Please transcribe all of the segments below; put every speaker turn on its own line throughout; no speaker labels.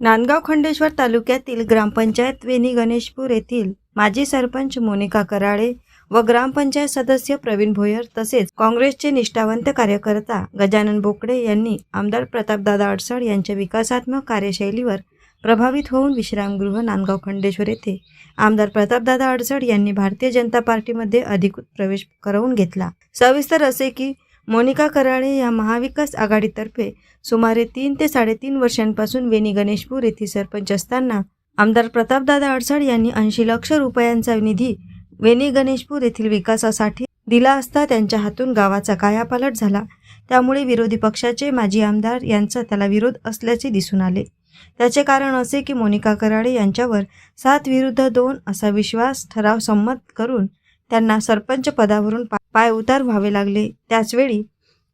नांदगाव खंडेश्वर तालुक्यातील ग्रामपंचायत वेणी गणेशपूर येथील माजी सरपंच मोनिका कराळे व ग्रामपंचायत सदस्य प्रवीण भोयर तसेच काँग्रेसचे निष्ठावंत कार्यकर्ता गजानन बोकडे यांनी आमदार प्रतापदादा अडसड यांच्या विकासात्मक कार्यशैलीवर प्रभावित होऊन विश्रामगृह नांदगाव खंडेश्वर येथे आमदार प्रतापदादा अडसड यांनी भारतीय जनता पार्टीमध्ये अधिकृत प्रवेश करवून घेतला. सविस्तर असे की मोनिका कराळे या महाविकास आघाडीतर्फे सुमारे तीन ते साडेतीन वर्षांपासून वेणी गणेशपूर येथे सरपंच असताना आमदार प्रतापदादा अडसाळ यांनी ऐंशी लक्ष रुपयांचा निधी वेणी गणेशपूर येथील विकासासाठी दिला असता त्यांच्या हातून गावाचा कायापालट झाला. त्यामुळे विरोधी पक्षाचे माजी आमदार यांचा त्याला विरोध असल्याचे दिसून आले. त्याचे कारण असे की मोनिका कराळे यांच्यावर सात विरुद्ध दोन असा विश्वास ठराव संमत करून त्यांना सरपंच पदावरून पाय उतार व्हावे लागले. त्याचवेळी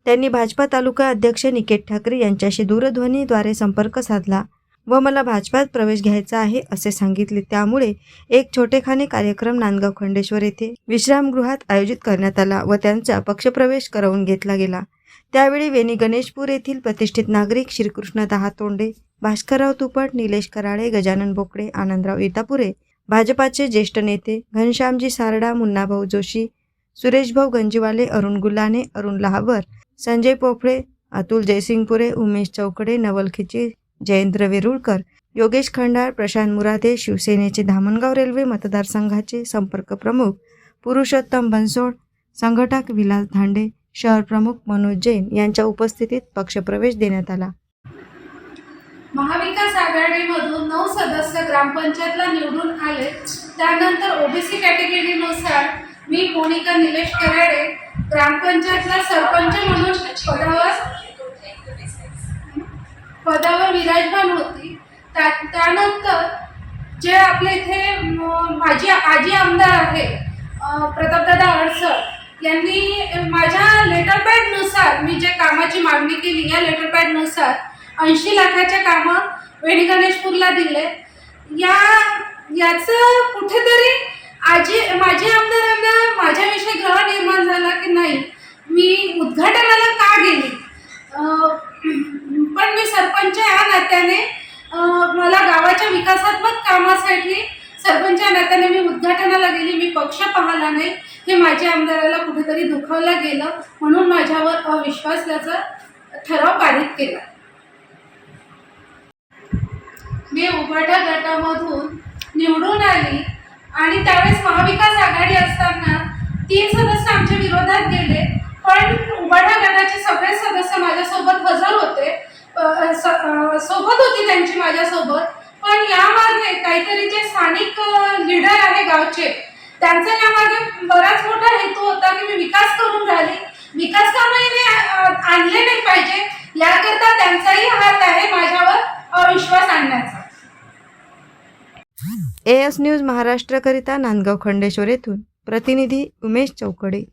त्यांनी भाजपा तालुका अध्यक्ष निकेत ठाकरे यांच्याशी दूरध्वनीद्वारे संपर्क साधला. व मला भाजपात प्रवेश घ्यायचा आहे असे सांगितले. त्यामुळे एक छोटेखाने कार्यक्रम नांदगाव खंडेश्वर येथे विश्रामगृहात आयोजित करण्यात आला व त्यांचा पक्षप्रवेश करवून घेतला गेला. त्यावेळी वेणी गणेशपूर येथील प्रतिष्ठित नागरिक श्रीकृष्ण दहातोंडे भास्करराव तुपट निलेश कराळे गजानन बोकडे आनंदराव इतापुरे भाजपाचे ज्येष्ठ नेते घनश्यामजी सारडा मुन्नाभाऊ जोशी सुरेशभाऊ गंजीवाले अरुण गुल्हाने अरुण लहावर संजय पोफळे अतुल जयसिंगपुरे उमेश चौकडे नवल खिचे जयेंद्र वेरुळकर योगेश खंडाळ प्रशांत मुरादे शिवसेनेचे धामणगाव रेल्वे मतदारसंघाचे संपर्क प्रमुख पुरुषोत्तम बनसोड संघटक विलास धांडे शहर प्रमुख मनोज जैन यांच्या उपस्थितीत पक्षप्रवेश देण्यात आला.
महाविकास आघाडीमधून नऊ सदस्य ग्रामपंचायतला निवडून आले. त्यानंतर ओबीसी कॅटेगरीनुसार मी मोनिका निलेश कराडे ग्रामपंचायतला सरपंच म्हणून पदावर पदावर विराजमान होती. त्या त्यानंतर जे आपल्या इथे माझी आजी आमदार आहे प्रतापदादा अडसर यांनी माझ्या लेटर पॅडनुसार मी जे कामाची मागणी केली या लेटर पॅडनुसार ऐंशी लाखाच्या कामं वेणीगणेशपूरला दिले. या याचं कुठेतरी आजी माझे आमदार माझ्याविषयी निर्माण झाला की नाही मी उद्घाटनाला का गेली? पण मी सरपंच या नात्याने मला गावाच्या विकासात्मक कामासाठी सरपंच या नात्याने मी उद्घाटनाला गेली. मी पक्ष पाहिला नाही. हे माझ्या आमदाराला कुठेतरी दुखावलं गेलं म्हणून माझ्यावर अविश्वासाचा ठराव पारित केला. मी उभाटा गटामधून निवडून आली आणि त्यावेळेस महाविकास आघाडी असताना तीन सदस्य आमच्या विरोधात गेले. पण उभाटा गटाचे सगळे सदस्य माझ्यासोबत हजर होते. सोबत होती त्यांची माझ्यासोबत. पण यामागे काहीतरी जे स्थानिक लीडर आहे गावचे त्यांचा यामागे बराच मोठा हेतू होता की मी विकास करून राहिली. विकास कामही आणले नाही पाहिजे. याकरता त्यांचाही हात आहे माझ्यावर अविश्वास आणण्याचा.
ए एस न्यूज महाराष्ट्रकरिता नांदगाव खंडेश्वर येथून. प्रतिनिधी उमेश चौकडे